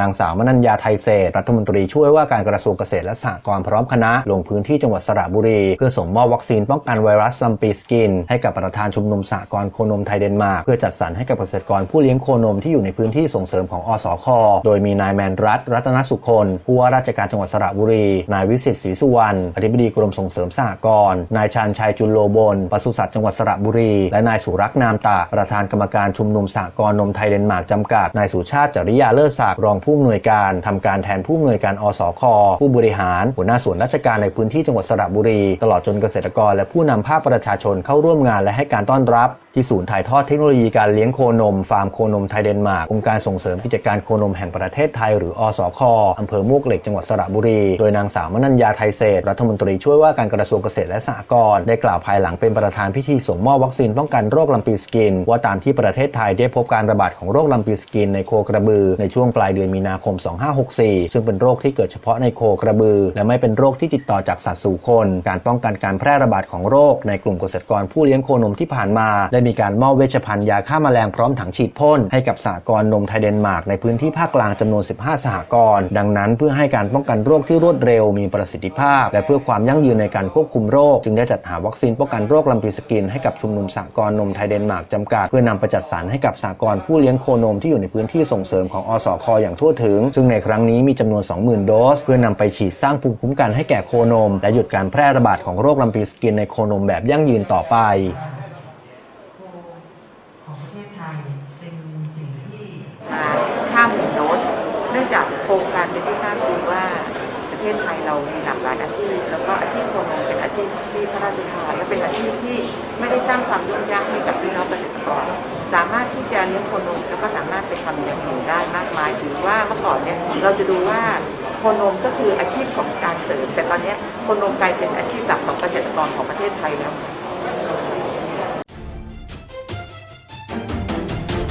นางสาวมนัญญาไทยเศรษฐ์รัฐมนตรีช่วยว่าการกระทรวงเกษตรและสหกรณ์พร้อมคณะลงพื้นที่จังหวัดสระบุรี เพื่อส่งมอบวัคซีนป้องกันไวรัสซัมปีสกิน ให้กับประธานชุมนุมสหกรณ์โคนมไทยเดนมาร์กเพื่อจัดสรรให้กับเกษตรกรผู้เลี้ยงโคนมที่อยู่ในพื้นที่ส่งเสริมของอสค โดยมีนายแมนรัตรัตนสุคนผู้ว่าราชการจังหวัดสระบุรี นายวิสิตศรีสุวรรณอธิบดีกรมส่งเสริมสหกรณ์นายชาญชัยจุลโลบลปศุสัตว์จังหวัดสระบุรี และนายสุรักษ์นามตะประธานกรรมการชุมนุมสหกรณ์นมไทยเดนมาร์กจำกัดนายสุชาติจริยาเลิศศักดิ์รองผู้อำนวยการทำการแทนผู้อำนวยการอสคผู้บริหาร หัวหน้าส่วนราชการในพื้นที่จังหวัดสระบุรี ตลอดจนเกษตรกรและผู้นำภาคประชาชนเข้าร่วมงานและให้การต้อนรับ ที่ศูนย์ถ่ายทอดเทคโนโลยีการเลี้ยงโคนม ฟาร์มโคนมไทยเดนมาร์กองค์การส่งเสริมกิจการโคนมแห่งประเทศไทยหรืออสคอำเภอมวกเหล็กจังหวัดสระบุรี โดยนางสาวมนัญญาไทยเศษรัฐมนตรีช่วยว่าการกระทรวงเกษตรและสหกรณ์ได้กล่าวภายหลังเป็นประธานพิธีส่งมอบวัคซีนป้องกันโรคลำปีสกิน ว่าตามที่ประเทศไทยได้พบการระบาดของโรคลำปีสกินในโคกระบือในช่วงปลายเดือนมีนาคม 2564 ซึ่งเป็นโรคที่เกิดเฉพาะในโคกระบือ และไม่เป็นโรคที่ติดต่อจากสัตว์สู่คน การป้องกันการแพร่ระบาดของโรคในกลุ่มเกษตรกรผู้เลี้ยงโคนมที่ผ่านมาได้มีการมอบเวชภัณฑ์ยาฆ่าแมลงพร้อมถังฉีดพ่นให้กับสหกรณ์นมไทยเดนมาร์กในพื้นที่ภาคกลางจำนวน 15 สหกรณ์ ดังนั้นเพื่อให้การป้องกันโรคที่รวดเร็วมีประสิทธิภาพ และเพื่อความยั่งยืนในการควบคุมโรค จึงได้จัดหาวัคซีนป้องกันโรคลำปีสกินให้กับชุมนุมสหกรณ์นมไทยเดนมาร์กจำกัด เพื่อนำไปจัดสรรให้กับสหกรณ์ผู้เลี้ยงโคนมที่อยู่ในพื้นที่ส่งเสริมของอสคอย่างทั่วถึง ซึ่งในครั้งนี้มีจำนวน 20,000 โดส เพื่อนำไปฉีดสร้างภูมิคุ้มกันให้แก่โคนม และหยุดการแพร่ระบาดของโรคลำปีสกินในโคนมแบบยั่งยืนต่อไป ของประเทศไทยเป็นสิ่งที่ มาห้าหมื่นโดสเนื่องจากโค รงการเป็นที่ทราบดีว่าประเทศไทยเรามีหลากหลายอาชีพ แล้วก็อาชีพโคนมเป็นอาชีพที่พระราชทานและเป็นอาชีพที่ไม่ได้สร้างความยุ่งยากให้กับพี่น้องเกษตรกร สามารถที่จะเลี้ยงโคนมแล้วก็สามารถไปทำอย่างอื่นได้มากมายถือว่าเมื่อก่อนเนี่ยเราจะดูว่าโคนมก็คืออาชีพของการเสริมแต่ตอนนี้โคนมกลายเป็นอาชีพหลักของเกษตรกรของประเทศไทยแล้ว